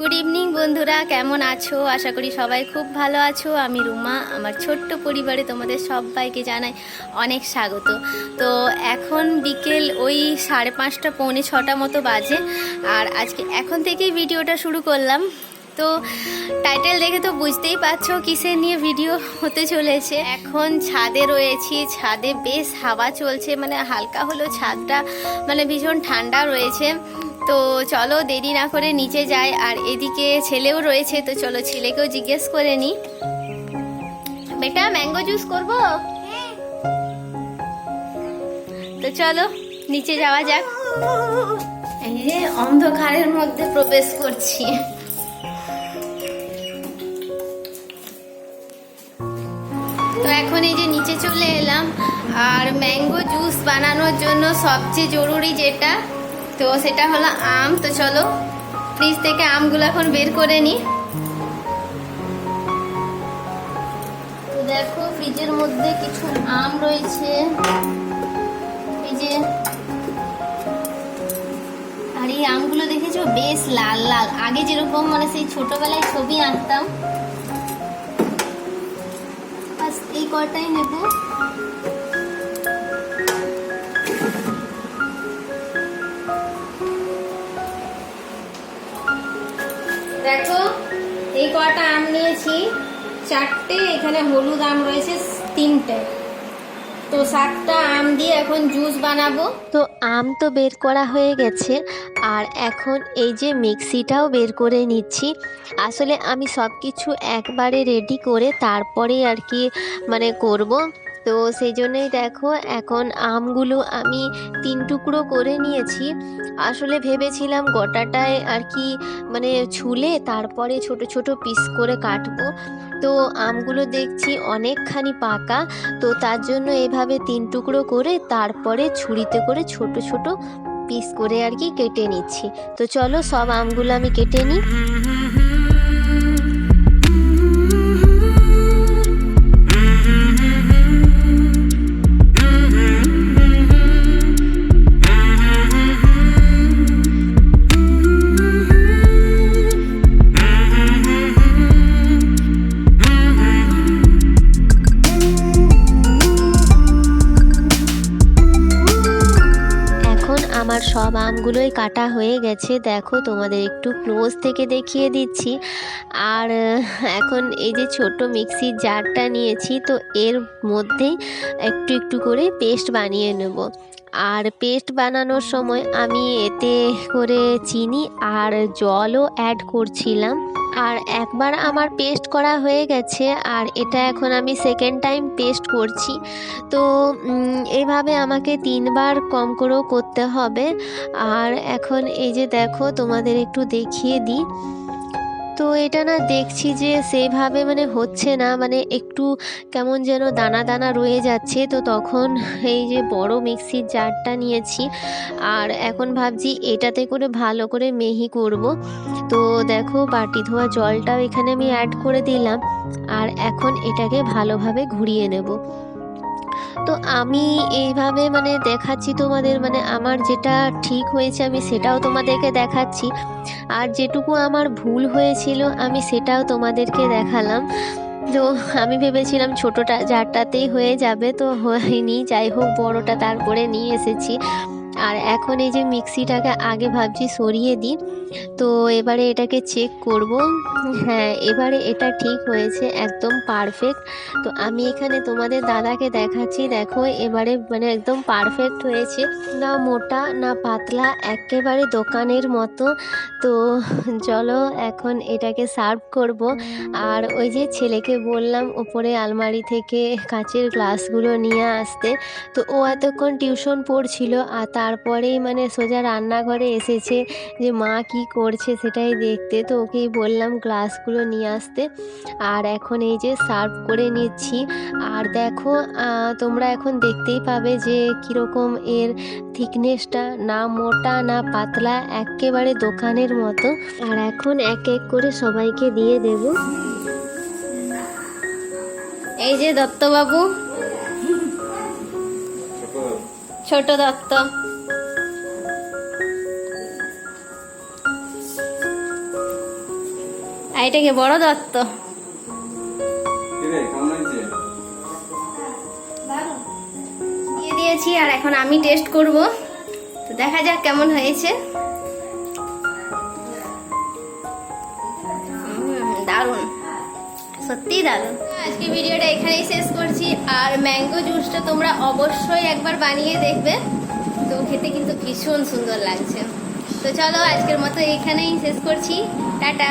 Good evening বন্ধুরা। কেমন আছো? আশা করি সবাই খুব ভালো আছো। আমি রুমা। আমার ছোট্ট পরিবারে তোমাদের সবাইকে জানাই অনেক স্বাগত। তো এখন বিকেল ওই সাড়ে পাঁচটা, পৌনে ছটা মতো বাজে। আর আজকে এখন থেকেই ভিডিওটা শুরু করলাম। তো টাইটেল দেখে তো বুঝতেই পারছ কিসের নিয়ে ভিডিও হতে চলেছে। এখন ছাদে রয়েছি। ছাদে বেশ হাওয়া চলছে। মানে হালকা হলেও ছাদটা মানে ভীষণ ঠান্ডা রয়েছে। তো চলো দেরি না করে নিচে যাই, আর এদিকে ছেলেও রয়েছে, তো চলো ছেলেকেও জিজ্ঞেস করে নি। বেটা, ম্যাঙ্গো জুস করব? তো চলো, নিচে যাওয়া যাক। এই যে অন্ধকারের মধ্যে প্রবেশ করছি। তো এখন এই যে নিচে চলে এলাম, আর ম্যাঙ্গো জুস বানানোর জন্য সবচেয়ে জরুরি যেটা তো সেটা হলো আম, তো চলো ফ্রিজ থেকে আমগুলো এখন বের করে নি। তো দেখো ফ্রিজের মধ্যে কিছু আম রয়েছে। যে, আর এই আমগুলো দেখেছ? বেশ লাল লাল। আগে যেরকম মানে সেই ছোটবেলায় ছবি আঁকতাম। এই কটাই নেব। নিয়েছি চারটে, এখানে হলুদ আম রয়েছে, তিনটে। তো সাতটা আম দিয়ে এখন জুস বানাবো। তো আম তো বের করা হয়ে গেছে, আর এখন এই যে মিক্সিটাও বের করে নিচ্ছি। আসলে আমি সব কিছু একবারে রেডি করে তারপরে আর কি মানে করব। তো সেই জন্যই দেখো, এখন আমগুলো আমি তিন টুকরো করে নিয়েছি। আসলে ভেবেছিলাম গোটাটায় আর কি মানে ছুলে তারপরে ছোট ছোট পিস করে কাটবো। তো আমগুলো দেখছি অনেকখানি পাকা, তো তার জন্য এভাবে তিন টুকরো করে তারপরে ছুরিতে করে ছোট ছোট পিস করে আর কি কেটে নিচ্ছি। তো চলো সব আমগুলো আমি কেটে নিই। সব আমগুলোই কাটা হয়ে গেছে। দেখো, তোমাদের একটু ক্লোজ থেকে দেখিয়ে দিচ্ছি। আর এখন এই যে ছোট মিক্সির জারটা নিয়েছি, তো এর মধ্যে একটু একটু করে পেস্ট বানিয়ে নেব। আর পেস্ট বানানোর সময় আমি এতে করে চিনি আর জলও অ্যাড করছিলাম। আর একবার আমার পেস্ট করা হয়ে গেছে আর এটা এখন আমি সেকেন্ড টাইম পেস্ট করছি। তো এভাবে আমাকে তিনবার কম করেও করতে হবে। আর এখন এই যে দেখো, তোমাদের একটু দেখিয়ে দিই। তো এটা না দেখছি যে সেইভাবে মানে হচ্ছে না মানে একটু কেমন যেন দানা দানা রয়ে যাচ্ছে। তো তখন এই যে বড় মিক্সির জারটা নিয়েছি আর এখন ভাবছি এটাতে করে ভালো করে মেহি করব। তো দেখো বাটি ধোয়া জলটাও এখানে আমি অ্যাড করে দিলাম আর এখন এটাকে ভালোভাবে ঘুরিয়ে নেব। তো আমি এইভাবে মানে দেখাচ্ছি তোমাদের মানে আমার যেটা ঠিক হয়েছে আমি সেটাও তোমাদেরকে দেখাচ্ছি। আর যেটুকু আমার ভুল হয়েছিল আমি সেটাও তোমাদেরকে দেখালাম। তো আমি ভেবেছিলাম ছোটোটা, যারটাতেই হয়ে যাবে তো হয়নি, যাই হোক বড়োটা তারপরে নিয়ে এসেছি। আর এখন এই যে মিক্সিটাকে আগে ভাবছি সরিয়ে দিই। তো এবারে এটাকে চেক করব। হ্যাঁ এবারে এটা ঠিক হয়েছে, একদম পারফেক্ট তো আমি এখানে তোমাদের দাদাকে দেখাচ্ছি, দেখো এবারে মানে একদম পারফেক্ট হয়েছে। না মোটা, না পাতলা, একেবারে দোকানের মতো। তো চলো এখন এটাকে সার্ভ করব। আর ওই যে ছেলেকে বললাম ওপরে আলমারি থেকে কাঁচের গ্লাসগুলো নিয়ে আসতে। তো ও এতক্ষণ টিউশন পড়ছিল আর তারপরেই মানে সোজা রান্নাঘরে এসেছে যে মা কি করছে সেটাই দেখতে। তো ওকেই বললাম গ্লাসগুলো নিয়ে আসতে। আর এখন এই যে সার্ভ করে নিচ্ছি। আর দেখো তোমরা এখন দেখতেই পাবে যে কীরকম এর থিকনেসটা। না মোটা না পাতলা একেবারে দোকানের মতো। আর এখন এক এক করে সবাইকে দিয়ে দেব। এই যে দত্তবাবু। ছোট দত্ত। আর এটাকে বড় দত্ত? দিয়ে দিয়েছি আর এখন আমি টেস্ট করব। তো দেখা যাক কেমন হয়েছে। উম, দারুণ। সত্যি দারুণ। আজকে ভিডিওটা এখানেই শেষ করছি। আর ম্যাঙ্গো জুসটা তোমরা অবশ্যই একবার বানিয়ে দেখবে। তো খেতে কিন্তু ভীষণ সুন্দর লাগছে। তো চলো আজকের মতো এখানেই শেষ করছি। টাটা।